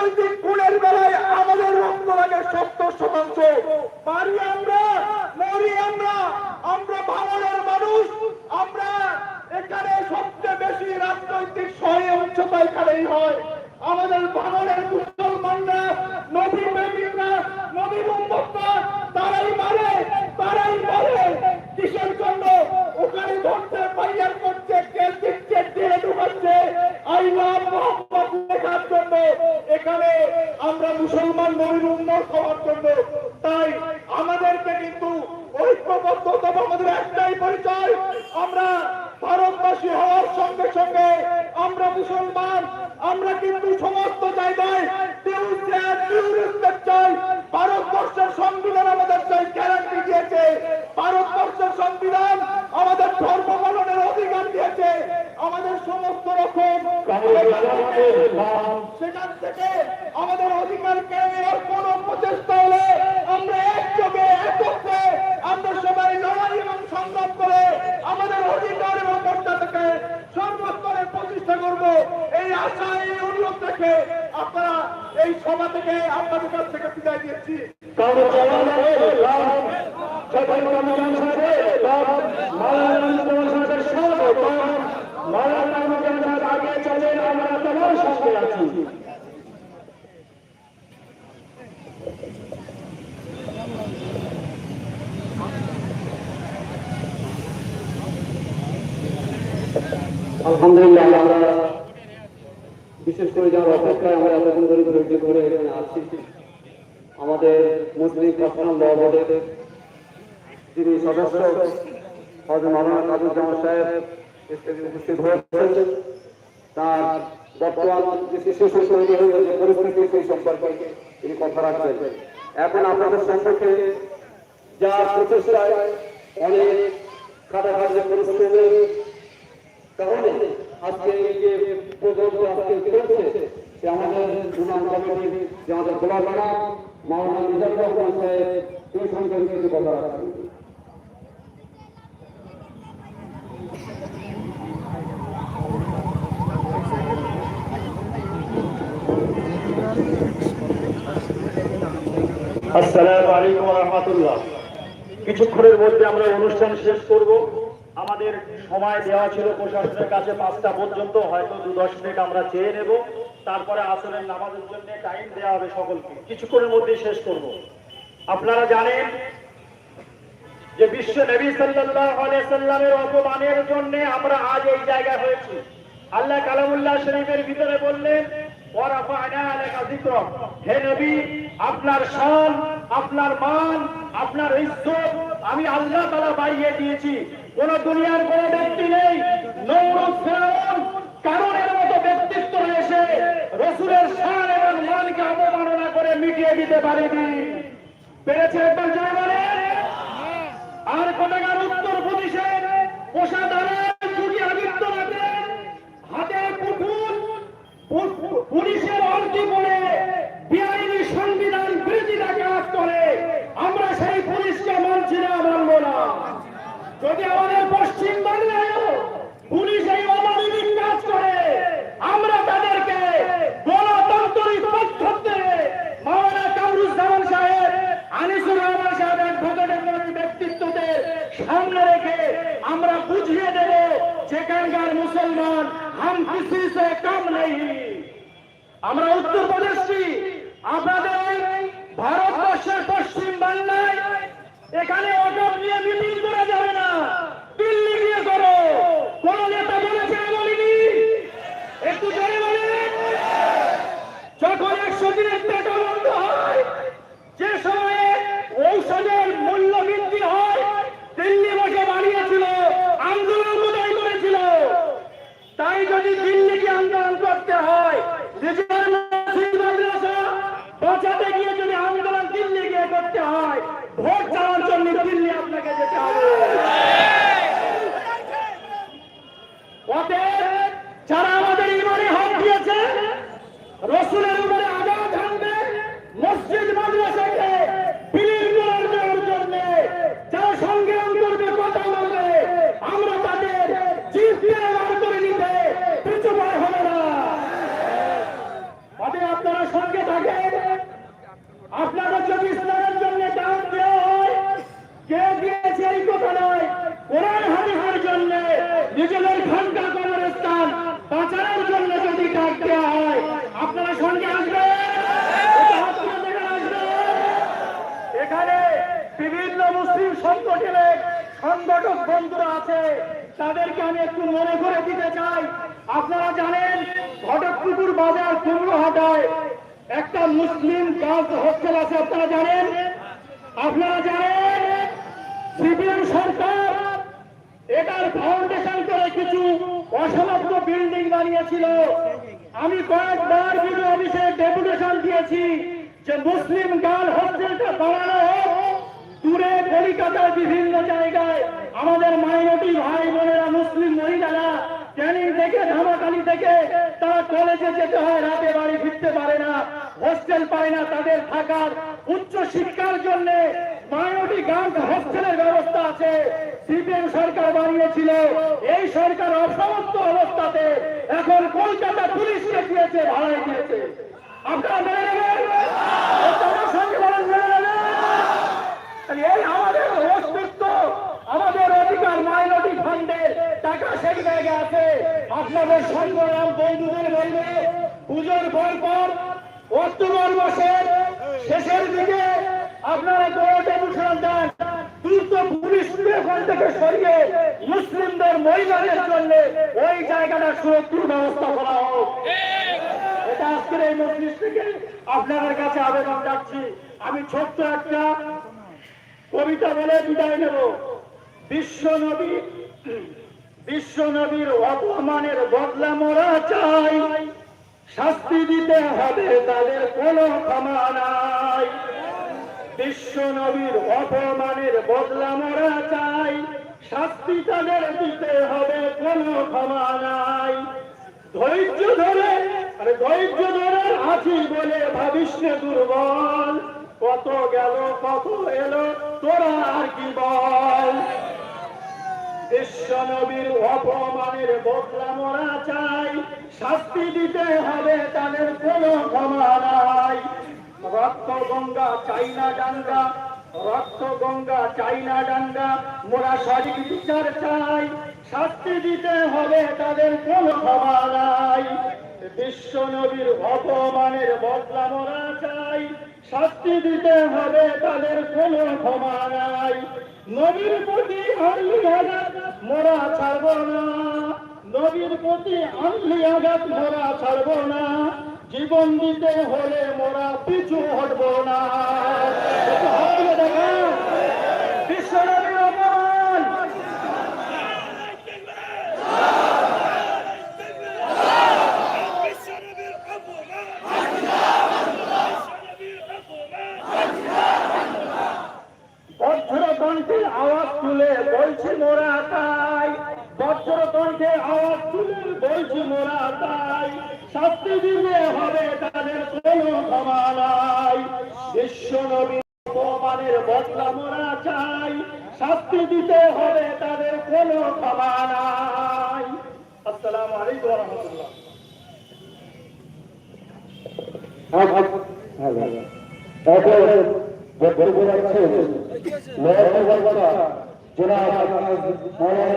রাজনৈতিক মুসলমান আমরা কিন্তু সমস্ত জায়গায় চাই। ভারতবর্ষের সংবিধান আমাদের চাই গ্যারান্টি দিয়েছে। ভারতবর্ষের সংবিধান আমাদের ধর্ম পালনের অধিকার দিয়েছে। আমাদের সমস্ত রকম সেখান থেকে আমাদের অধিকার কেড়ে নেওয়ার কোন প্রচেষ্টা হলে আমরা একযোগে একত্রে আমরা সবাই লড়াই এবং সংগ্রাম করে আমাদের অধিকার এবং মর্যাদাকে সর্বস্তরে প্রতিষ্ঠা করব এই আশা এই অনুরোধ থেকে আপনারা এই সভা থেকে আপনাদের কাছ থেকে বিদায় আছি আলহামদুলিল্লাহ বিশেষ করে যার অপেক্ষায় আমরা এতদিন ধরে ধৈর্য ধরে এখানে আছি। আমাদের মুসলিম ল বোর্ডের যিনি সদস্য হজরত মাওলানা কাজুজ্জামান সাহেব উপস্থিত হয়েছেন। তার বর্তমান যে শিশু তৈরি হয়ে পরিস্থিতি সেই সম্পর্কে তিনি কথা রাখবেন এখন আপনাদের সম্পর্কে যা প্রচেষ্টায় অনেক খাটাখাটি পরিস্থিতি কারণে আজকে এই যে প্রকল্প আজকে চলছে সে আমাদের সুনাম কমিটির যে আমাদের গোলাপাড়া মাওলানা নিজাম রহমান সাহেব সেই সম্পর্কে কিছু কথা রাখবেন আসসালামু আলাইকুম রহমতুল্লাহ। কিছুক্ষণের মধ্যে আমরা অনুষ্ঠান শেষ করব। আমাদের সময় দেওয়া ছিল প্রশাসনের কাছে পাঁচটা পর্যন্ত, হয়তো দু দশ মিনিট আমরা চেয়ে নেব। তারপরে আসরের নামাজের জন্য টাইম দেওয়া হবে সকলকে। কিছুক্ষণের মধ্যে শেষ করব। আপনারা জানেন যে বিশ্ব নবী সাল্লামের অপমানের জন্য আমরা আজ এই জায়গায় হয়েছি। আল্লাহ কালামুল্লাহ শরীফের ভিতরে বললেন আপনার মান, আপনার ইজ্জত আমি আল্লাহ তাআলা বাড়িয়ে দিয়েছি। কোন দুনিয়ার কোন ব্যক্তি নেই। নমরুদ ফেরাউন কারণের মতো ব্যক্তিত্ব এসে রসুরের সার এবং মানকে অবমাননা করে মিটিয়ে দিতে পারেনি। পেরেছে একবার জয় বলেন আর গান উত্তর প্রদেশের কোষাধারের যোগী আদিত্যনাথের হাতে পুতুল পু- পু- পুলিশের অর্থী করে বেআইনি সংবিধান বিরোধীরা কাজ করে আমরা সেই পুলিশকে মানছি না মানব না যদি আমাদের পশ্চিম বাংলায়ও পুলিশ এই অমানবিক কাজ করে আমরা তাদেরকে গণতান্ত্রিক পদ্ধতিতে মাওলানা কামরুজ্জামান সাহেব আনিসুর রহমান সাহেব অ্যাডভোকেটের মতো ব্যক্তিত্বদের সামনে রেখে আমরা বুঝিয়ে দেবে, সেখানকার মুসলমান হাম কিসি সে কম নেই। আমরা উত্তরপ্রদেশী, আপনাদের এই ভারতবর্ষের পশ্চিম বাংলায় এখানে অটক নিয়ে মিটিং করা যাবে না। অতএব যারা আমাদের ইমানে হাত দিয়েছে, রসুলের উপরে আঘাত হানবে, মসজিদ মাদ্রাসাকে বিলীন করার দেওয়ার জন্য যারা সংগ্রাম করবে কথা বলবে, আমরা তাদের জিতকে বার করে নিতে পিছুপায় হবে না। অতএব আপনারা সঙ্গে থাকে আপনাদের যদি ইসলামের জন্য দাম দেওয়া হয়, কে দিয়েছে এই কথা নয়, কোরআন হারিহার জন্য নিজেদের সংগঠক বন্ধুরা আছে, তাদেরকে আমি একটু মনে করে দিতে চাই। আপনারা জানেন, ঘটকপুকুর বাজার কুমড়োহাটায় একটা মুসলিম গার্লস হোস্টেল আছে আপনারা জানেন? আপনারা জানেন, সিপিএম সরকার এটার ফাউন্ডেশন করে কিছু অসমাপ্ত বিল্ডিং বানিয়েছিল। আমি কয়েকবার বিডিও অফিসে ডেপুটেশন দিয়েছি যে মুসলিম গার্ল হোস্টেলটা বানানো হোক, দূরে কলিকাতার বিভিন্ন জায়গায়। আমাদের মাইনরিটি ভাই বোনেরা, মুসলিম মহিলারা ক্যানিং থেকে ধামাকালি থেকে তারা কলেজে যেতে হয়, রাতে বাড়ি ফিরতে পারে না, হোস্টেল পায় না তাদের থাকার। উচ্চ শিক্ষার জন্য মাইনরিটি গার্লস হোস্টেলের ব্যবস্থা আছে, সিপিএম সরকার বানিয়েছিল। এই সরকার অসমস্ত অবস্থাতে এখন কলকাতা পুলিশকে দিয়েছে, ভাড়ায় দিয়েছে। আপনারা মেনে নেবেন? এই আমাদের অস্তিত্ব, আমাদের অধিকার মাইনরিটি ফান্ডের টাকা সেই জায়গায় আছে আপনাদের সংগ্রাম বন্ধুদের বলবে, পুজোর পর পর অক্টোবর মাসের শেষের দিকে আপনারা বড় ডেপুটেশন দেন। দ্রুত পুলিশ ওখান থেকে সরিয়ে মুসলিমদের মহিলাদের জন্য ওই জায়গাটা সুরক্ষিত ব্যবস্থা করা হোক। এটা আজকের এই মজলিস থেকে আপনাদের কাছে আবেদন রাখছি আমি ছোট্ট একটা কবিতা বলে বিদায় নেব। বিশ্ব নবী বিশ্ব নবীর অপমানের বদলা মোরা চাই। শাস্তি দিতে হবে তাদের কোনো ক্ষমা নাই। বিশ্ব নবীর অপমানের বদলা মোরা চাই। শাস্তি তাদের দিতে হবে কোনো ক্ষমা নাই। ধৈর্য ধরে, আরে ধৈর্য ধরে আছি বলে ভাবিস দুর্বল। কত গেল, কত এলো, তোরা আর কি বল? বিশ্ব নবীর অপমানের বদলা মোরা চাই। শাস্তি দিতে হবে তাদের কোনো ক্ষমা নাই। রক্ত গঙ্গা চাই না ডাঙ্গা, রক্ত গঙ্গা চাই না ডাঙ্গা, মোরা সঠিক বিচার চাই। শাস্তি দিতে হবে তাদের কোনো ক্ষমা নাই। বিশ্ব নবীর অপমানের বদলা মোরা চাই। শাস্তি দিতে হবে তাদের কোনো ক্ষমা নাই। নবীর প্রতি আঘাত মোরা ছাড়ব না। নবীর প্রতি আনলি আঘাত, মোরা ছাড়ব না। জীবন দিতে হলে মোরা পিছু হটব না একটু হাত তুলে দেখান। বিশ্ব নবীর অপমান বিশ্বনবীর অপমান বিশ্বনবীর অপমান বজ্র কণ্ঠে আওয়াজ তুলে বলছি মোরা তাই বজ্র কণ্ঠে আওয়াজ তুলে বলছি মোরা তাই শাস্তি দিলে হবে তাদের কোনো ক্ষমা নাই বিশ্ব নবীর অপমানের বদলা মোরা চাই, শাস্তি দিতে হবে তাদের কোনো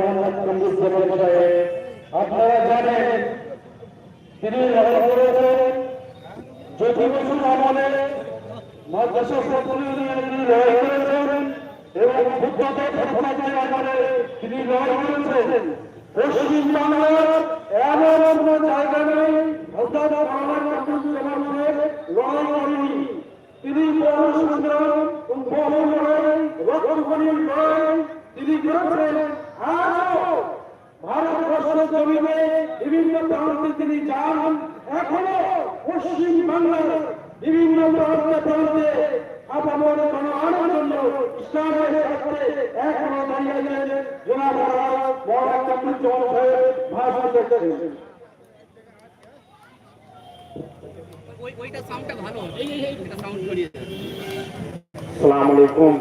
মোহাম্মদ কমরুল আপনারা জানেন, তিনি লড়াই করেছেন। জ্যোতি বসুর আমলে মাদ্রাসা প্রতিনিধি তিনি লড়াই করেছেন এবং বুদ্ধদেব ভট্টাচার্য আমলে তিনি লড়াই করেছেন পশ্চিম বাংলার এমন কোনো জায়গা নেই অর্থাৎ লড়াই করেনি তিনি বহু সংগ্রাম বহু লড়াই রক্তকণির লড়াই তিনি করেছেন আজও ভারতবর্ষের জমিনে বিভিন্ন প্রান্তে তিনি যান এখনও পশ্চিম বাংলার বিভিন্ন প্রান্তে প্রান্তে আপামর জন্য ইসলামের ক্ষেত্রে এখনও দাঁড়িয়ে গেলেন জনাব বড় কাপুর সাহেব ভাষণ করতেছেন ওই ওইটা সাউন্ডটা ভালো এই এই এই এটা সাউন্ড ছড়িয়ে দেয় আলাইকুম।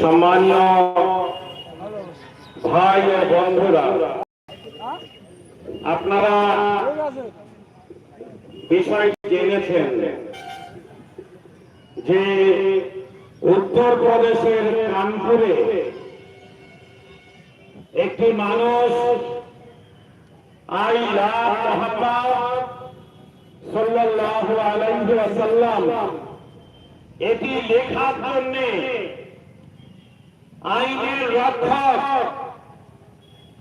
সম্মানীয় ভাই ও বন্ধুরা আপনারা বিষয় জেনেছেন যে উত্তরপ্রদেশের কানপুরে একটি মানুষ আই আলাইহি এটি লেখার জন্য আইনের রক্ষক,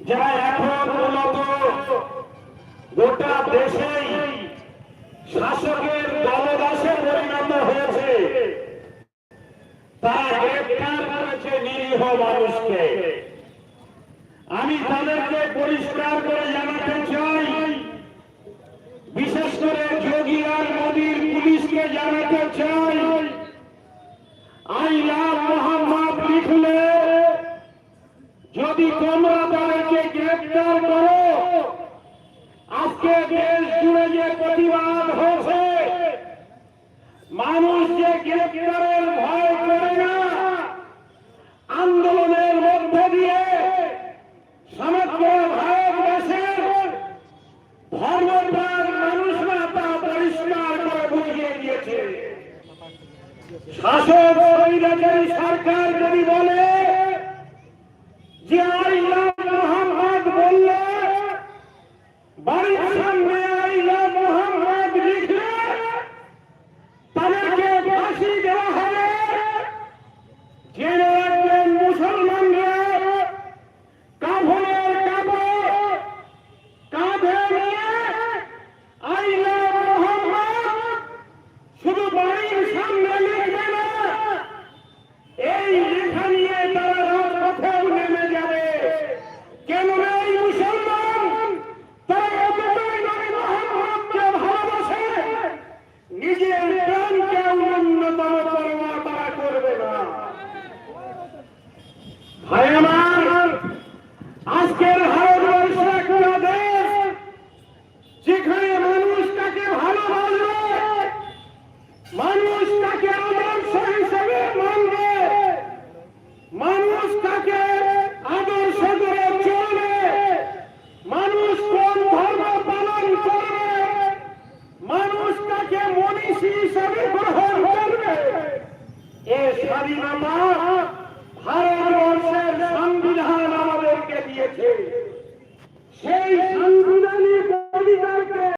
যারা এখন মূলত গোটা দেশেই শাসকের দলদাসে পরিণত হয়েছে। তারা গ্রেফতার করেছে নিরীহ মানুষকে। আমি তাদেরকে পরিষ্কার করে জানাতে চাই, বিশেষ করে যোগী আর মোদীর পুলিশকে জানাতে চাই। আইলা মোহাম্মদ লিখলে, যদি তোমরা তাদেরকে গ্রেফতার করো আজকে দেশ জুড়ে যে প্রতিবাদ হয়েছে মানুষ যে গ্রেফতারের ভয় করে না আন্দোলনের মধ্যে দিয়ে সমগ্র ভারতবর্ষের ধর্মপ্রাণ মানুষরা তা পরিষ্কার করে বুঝিয়ে দিয়েছে শাসক বৈরাগী সরকার যদি বলে যে আল্লাহ মোহাম্মদ বললে বাড়ির সামনে